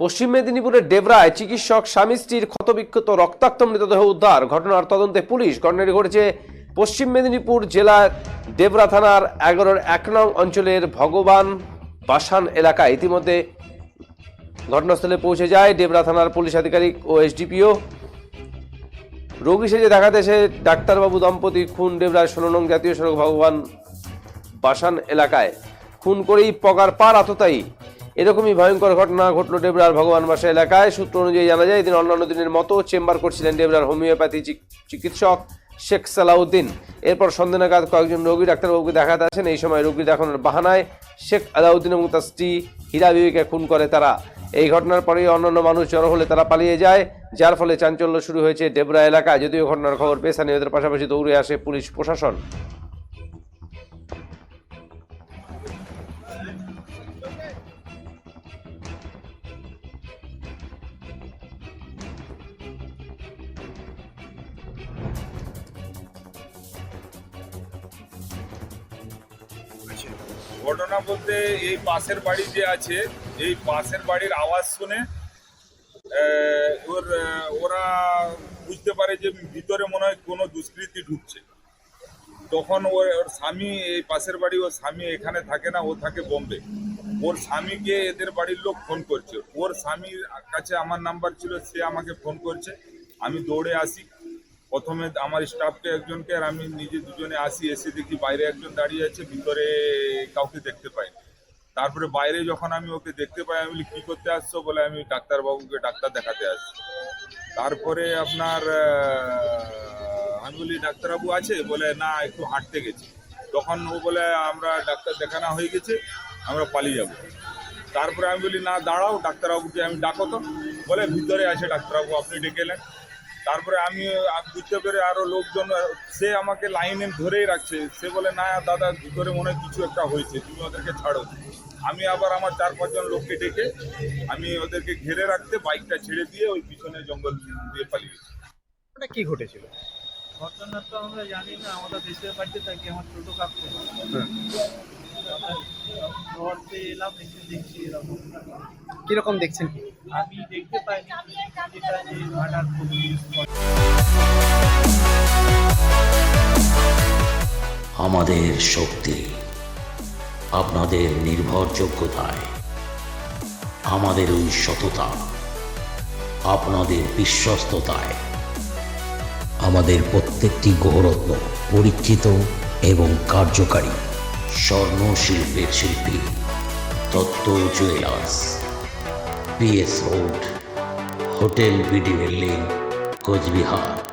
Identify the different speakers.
Speaker 1: পশ্চিম মেদিনীপুরের ডেবরায় চিকিৎসক স্বামী স্ত্রীর ক্ষতবিক্ষত রক্তাক্ত মৃতদেহ উদ্ধার। ঘটনার তদন্তে পুলিশ ঘটনাটি ঘটেছে পশ্চিম মেদিনীপুর জেলার ডেবরা থানার এগারোর এক নং অঞ্চলের ভগবান বাসান এলাকায়। ইতিমধ্যে ঘটনাস্থলে পৌঁছে যায় ডেবরা থানার পুলিশ আধিকারিক ও এসডিপিও। রোগী সেজে দেখাতে এসে ডাক্তারবাবু দম্পতি খুন ডেবরার ষোলো নং জাতীয় সড়ক ভগবান বাসান এলাকায়। খুন করেই পগার পার আততায়ী। এরকমই ভয়ঙ্কর ঘটনা ঘটল ডেবরার ভগবান বাসা এলাকায়। সূত্র অনুযায়ী জানা যায়, এদিন অন্যান্য দিনের মতো চেম্বার করছিলেন ডেবরার হোমিওপ্যাথি চিকিৎসক শেখ সালাউদ্দিন। এরপর সন্ধ্যে নাগাদ কয়েকজন রোগী ডাক্তারবাবুকে দেখাতে আসেন এই সময় রোগী দেখানোর বাহানায় শেখ আলাউদ্দিন এবং তার স্ত্রী হীরা বিবিকে খুন করে তারা। এই ঘটনার পরেই অন্যান্য মানুষ জড়ো হলে তারা পালিয়ে যায়, যার ফলে চাঞ্চল্য শুরু হয়েছে ডেবরা এলাকায়। যদিও ঘটনার খবর পেয়ে স্থানীয়দের পাশাপাশি দৌড়ে আসে পুলিশ প্রশাসন।
Speaker 2: ঘটনা বলতে এই পাশের বাড়ি যে আছে, এই পাশের বাড়ির আওয়াজ শুনে ওর ওরা বুঝতে পারে যে ভিতরে মনে হয় কোনো দুষ্কৃতি ঢুকছে। তখন ওর ওর স্বামী, এই পাশের বাড়ি ওর স্বামী এখানে থাকে না, ও থাকে বোম্বে। ওর স্বামীকে এদের বাড়ির লোক ফোন করছে। ওর স্বামীর কাছে আমার নাম্বার ছিল, সে আমাকে ফোন করছে। আমি দৌড়ে আসি প্রথমে আমার স্টাফকে একজনকে আর আমি নিজে দুজনে আসি, এসে দেখি বাইরে একজন দাঁড়িয়ে আছে, ভিতরে কাউকে দেখতে পাই তারপরে বাইরে যখন আমি ওকে দেখতে পাই, আমি কি করতে আসছো? বলে, আমি ডাক্তারবাবুকে ডাক্তার দেখাতে আসছি। তারপরে আপনার আমি বলি, ডাক্তারবাবু আছে? বলে, না, একটু হাঁটতে গেছি। তখন ও বলে, আমরা ডাক্তার দেখানো হয়ে গেছে, আমরা পালিয়ে যাব। তারপরে আমি বলি, না, দাঁড়াও, ডাক্তারবাবুকে আমি ডাকো তো। বলে, ভিতরে আছে ডাক্তারবাবু, আপনি ডেকে এলেন তারপরে আমি বুঝতে পেরে আরও লোকজন সে আমাকে লাইনে ধরেই রাখছে। সে বলে না দাদা ভিতরে মনে হয় কিছু একটা হয়েছে তুমি ওদেরকে ছাড়ো। আমি আবার আমার চার পাঁচজন লোককে ডেকে আমি ওদেরকে ঘিরে রাখতে বাইকটা ছেড়ে দিয়ে ওই পিছনে জঙ্গল দিয়ে পালিয়ে
Speaker 3: ওটা কি ঘটেছিল?
Speaker 4: ঘটনা তো আমরা জানি না আমরা দেশের বাড়িতে থাকি আমার ছোট কাকু। শহরতে এলাম এসে দেখছি এরকম
Speaker 3: কীরকম দেখছেন?
Speaker 4: আমি দেখতে পাইনি যেটা যে ভাড়ার
Speaker 5: আমাদের শক্তি আপনাদের নির্ভরযোগ্যতায় আমাদের ওই সততা আপনাদের বিশ্বস্ততায় আমাদের প্রত্যেকটি গৌরত্ন পরীক্ষিত এবং কার্যকারী। স্বর্ণ শিল্পের শিল্পী তত্ত্ব jewellers PS road hotel BD Coochbehar.